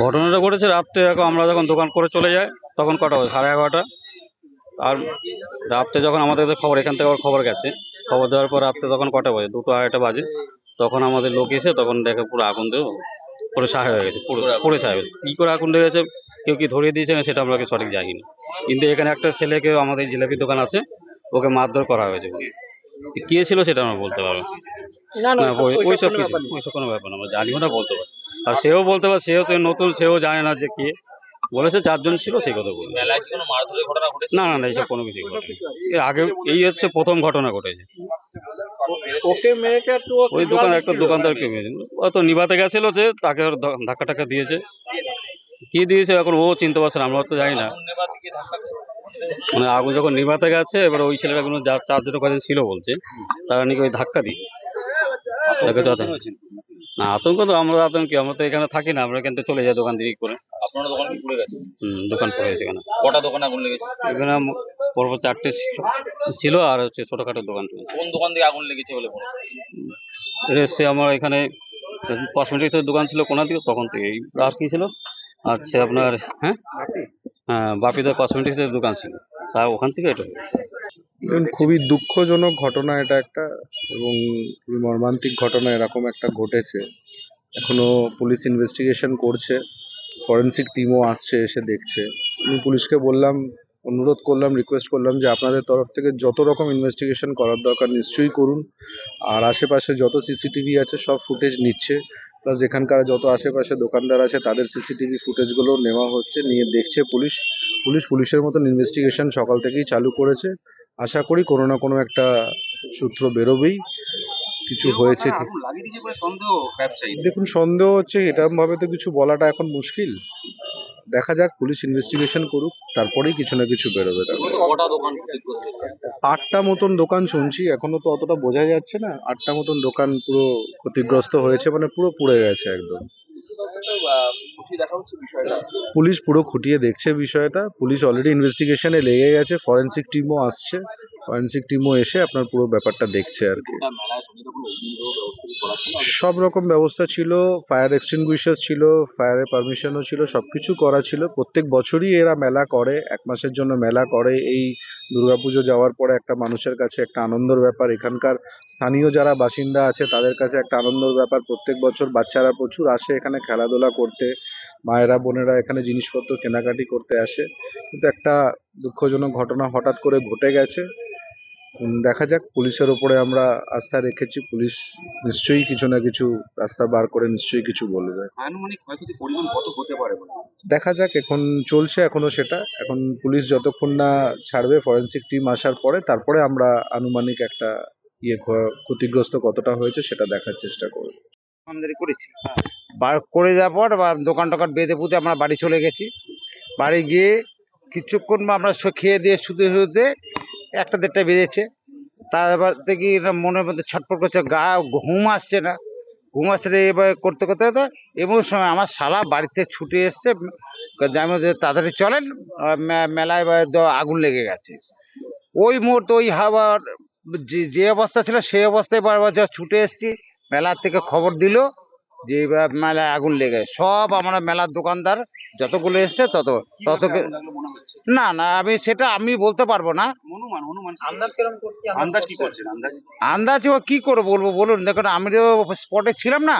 ঘটনাটা ঘটেছে রাত্রে এখন আমরা যখন দোকান করে চলে যাই তখন কটা হবে সাড়ে এগারোটা। আর রাত্রে যখন আমাদের কাছে খবর এখান থেকে আবার খবর গেছে। খবর দেওয়ার পর রাত্রে তখন কটা বাজে? দুটো আড়াইটা বাজে। তখন আমাদের লোক এসে তখন দেখে পুরো আগুন দিয়ে পুরো সাহা হয়ে গেছে পুরো পুরো সাহা হয়ে গেছে। কী করে আগুন লেগেছে কেউ কি ধরিয়ে দিয়েছে না সেটা আমরা সঠিক জানি না। কিন্তু এখানে একটা ছেলেকে আমাদের জিলাপির দোকান আছে ওকে মারধর করা হয়েছে। কে ছিল সেটা আমরা বলতে পারব না। না ওই- ওইসব কিছু ওইসব কোনো ব্যাপার না আমরা জানিও না বলতে পারি আর সেও বলতে পারে সেও তো নতুন সেও জানে না যে কে। বলেছে চারজন ছিল সেই কথা বলবে মেলায় কি কোনো মারধরের ঘটনা ঘটেছে? না না না এইসব কোনো কিছু ঘটেনি। এর আগে এই হচ্ছে প্রথম ঘটনা ঘটেছে। ওকে মেয়েকে একটু ওই দোকান একটা দোকানদারকে মেরেছিল ও তো নিভাতে গেছিল যে তাকে ওর ধাক্কা টাক্কা দিয়েছে। কি দিয়েছে এখন ও চিনতে পারছে না আমরা তো জানি না। মানে আগুন যখন নিভাতে গেছে এবার ওই ছেলেটা কোনো চারজন কজন ছিল বলছে তারা নাকি ওই ধাক্কা দিই তাকে তো না আতঙ্ক তো আমরা আতঙ্ক আমরা তো এখানে থাকি না আমরা এখান থেকে চলে যাই দোকান দিকে করে। আপনার দোকান কি পুড়ে গেছে? হুম, দোকান পড়ে গেছে এখানে। কটা দোকানে আগুন লেগেছে? এখানে পরপর চারটে ছিল- ছিল আর হচ্ছে ছোটখাটো দোকান। ছিল কোন দোকান থেকে আগুন লেগেছে বলে হচ্ছে? এটা এসছে আমার এখানে কসমেটিক্সের দোকান ছিল কোনা দিকে তখন থেকে। এই আর কি ছিল? আচ্ছা আপনার হ্যাঁ? হ্যাঁ বাপিদার কসমেটিক্সের দোকান ছিল। তা ওখান থেকে এটা। খুবই দুঃখজনক ঘটনা এটা একটা এবং খুবই মর্মান্তিক ঘটনা এরকম একটা ঘটেছে। এখনও পুলিশ ইনভেস্টিগেশন করছে ফরেন্সিক টিমও আসছে এসে দেখছে। আমি পুলিশকে বললাম অনুরোধ করলাম রিকোয়েস্ট করলাম যে আপনাদের তরফ থেকে যত রকম ইনভেস্টিগেশন করার দরকার নিশ্চয়ই করুন। আর আশেপাশে যত সিসিটিভি আছে সব ফুটেজ নিচ্ছে। প্লাস এখানকার যত আশেপাশে দোকানদার আছে তাদের সিসিটিভি ফুটেজগুলো নেওয়া হচ্ছে নিয়ে দেখছে পুলিশ। পুলিশ পুলিশের মতন ইনভেস্টিগেশন সকাল থেকেই চালু করেছে। আশা করি কোনো না কোনো একটা সূত্র বেরোবেই কিছু হয়েছে সন্দেহ দেখুন সন্দেহ হচ্ছে এরকম ভাবে তো কিছু বলাটা এখন মুশকিল। দেখা যাক পুলিশ ইনভেস্টিগেশন করুক তারপরেই কিছু না কিছু বেরোবে? আটটা মতন দোকান শুনছি এখনও তো অতটা বোঝা যাচ্ছে না। আটটা মতন দোকান পুরো ক্ষতিগ্রস্ত হয়েছে মানে পুরো পুড়ে গেছে একদম। পুলিশ পুরো খুঁটিয়ে দেখছে বিষয়টা। পুলিশ অলরেডি ইনভেস্টিগেশনে লেগে গেছে। ফরেন্সিক টিমও আসছে। ফরেন্সিক টিমও এসে আপনার পুরো ব্যাপারটা দেখছে আর কি। সব রকম ব্যবস্থা ছিল ফায়ার এক্সটিংগুইশার ছিল ফায়ারের পারমিশনও ছিল সবকিছু করা ছিল। প্রত্যেক বছরই এরা মেলা করে এক মাসের জন্য মেলা করে। এই দুর্গাপুজো যাওয়ার পরে একটা মানুষের কাছে একটা আনন্দের ব্যাপার। এখানকার স্থানীয় যারা বাসিন্দা আছে তাদের কাছে একটা আনন্দের ব্যাপার। প্রত্যেক বছর বাচ্চারা প্রচুর আসে এখানে খেলাধুলা করতে। মায়েরা বোনেরা এখানে জিনিসপত্র কেনাকাটি করতে আসে। কিন্তু একটা দুঃখজনক ঘটনা হঠাৎ করে ঘটে গেছে। দেখা যাক পুলিশের ওপরে আমরা আস্থা রেখেছি পুলিশ নিশ্চয়ই কিছু না কিছু রাস্তা বার করে নিশ্চয়ই কিছু বলবে। আনুমানিক ক্ষয়ক্ষতির পরিমাণ কত হতে পারে দেখা যাক এখন চলছে এখনও সেটা। এখন পুলিশ যতক্ষণ না ছাড়বে ফরেন্সিক টিম আসার পরে তারপরে আমরা আনুমানিক একটা ইয়ে ক্ষতিগ্রস্ত কতটা হয়েছে সেটা দেখার চেষ্টা করব। আমদানি করেছি। বার করে যাওয়ার পর বা দোকান টোকান বেঁধে পুঁতে আমরা বাড়ি চলে গেছি। বাড়ি গিয়ে কিছুক্ষণ আমরা খেয়ে দিয়ে শুতে শুতে একটা দেড়টা বেজেছে তারপর থেকে মনের মধ্যে ছটফট করছে, গা ঘুম আসছে না। ঘুম আসছে না এবার করতে করতে করতে এমন সময় আমার শালা বাড়িতে ছুটে এসছে আমি তাড়াতাড়ি চলেন মেলায় আগুন লেগে গেছে। ওই মুহূর্তে ওই হাওয়ার যে অবস্থা ছিল, সেই অবস্থায় বারবার যা ছুটে এসেছি মেলার থেকে খবর দিল যে মেলায় আগুন লেগে সব আমরা মেলার দোকানদার যতগুলো এসছে তত তত না না আমি সেটা আমি বলতে পারব না। অনুমান অনুমান আন্দাজ কীরকম করছে? আন্দাজ কি আন্দাজে ও কি করে বলব বলুন? দেখুন আমি তো স্পটে ছিলাম না।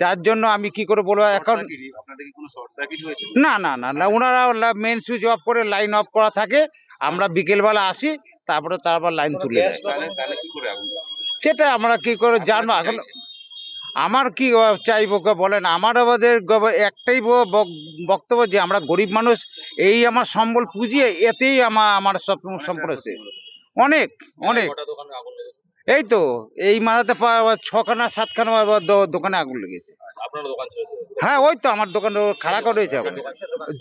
যার জন্য আমি কি করে বলব? এখন সার্কিট আপনাদের কি কোনো শর্ট সার্কিট হয়েছে? না না না না ওনারা মেন সুইচ অফ করে লাইন অফ করা থাকে। আমরা বিকেলবেলা আসি তারপরে তারপর লাইন তুলে সেটা আমরা কি করে জানব? এখন? আমার কি চাইব বলেন? আমার আমাদের একটাই বক্তব্য যে আমরা গরিব মানুষ এই আমার সম্বল পুঁজিয়ে এতেই আমার আমার সব সম্পর্কে অনেক অনেক। আগুন লেগেছে? এই তো এই মাথাতে ছখানা সাতখানা দোকানে আগুন লেগেছে। সেটা? হ্যাঁ ওই তো আমার দোকান খাড়া করে রয়েছে আমার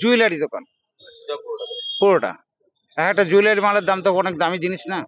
জুয়েলারি দোকান। পুরোটা গেছে। পুরোটা। এক একটা জুয়েলারি মালের দাম তো অনেক দামি জিনিস না।